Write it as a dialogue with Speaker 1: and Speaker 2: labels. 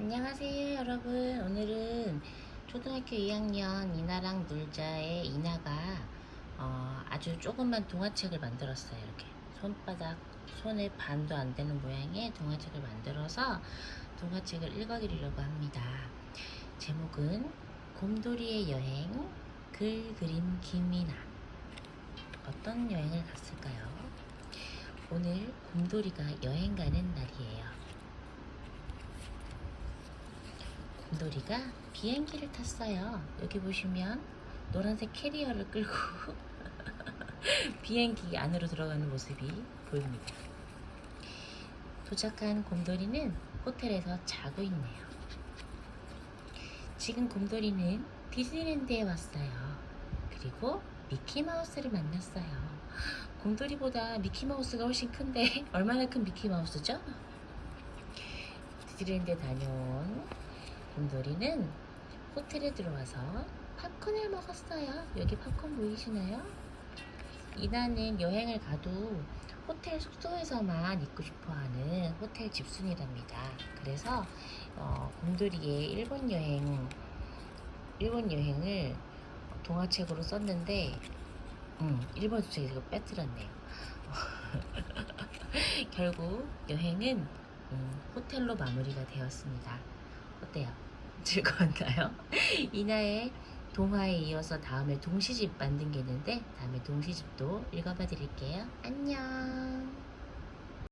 Speaker 1: 안녕하세요 여러분. 오늘은 초등학교 2학년 이나랑 놀자의 이나가 어, 아주 조그만 동화책을 만들었어요 이렇게. 손바닥 손에 반도 안 되는 모양의 동화책을 만들어서 동화책을 읽어드리려고 합니다. 제목은 곰돌이의 여행 글 그림 김이나. 어떤 여행을 갔을까요? 오늘 곰돌이가 여행 가는 날이에요 곰돌이가 비행기를 탔어요. 여기 보시면 노란색 캐리어를 끌고 비행기 안으로 들어가는 모습이 보입니다. 도착한 곰돌이는 호텔에서 자고 있네요. 지금 곰돌이는 디즈니랜드에 왔어요. 그리고 미키마우스를 만났어요. 곰돌이보다 미키마우스가 훨씬 큰데 얼마나 큰 미키마우스죠? 디즈니랜드에 다녀온 곰돌이는 호텔에 들어와서 팝콘을 먹었어요. 여기 팝콘 보이시나요? 이나는 여행을 가도 호텔 숙소에서만 있고 싶어하는 호텔 집순이랍니다. 그래서 어, 곰돌이의 일본 여행 일본 여행을 동화책으로 썼는데, 음, 일본 책에 이거 빼뜨렸네요. 결국 여행은 음, 호텔로 마무리가 되었습니다. 어때요? 즐거웠나요? 이나의 동화에 이어서 다음에 동시집 만든 게 있는데 다음에 동시집도 읽어봐 드릴게요. 안녕.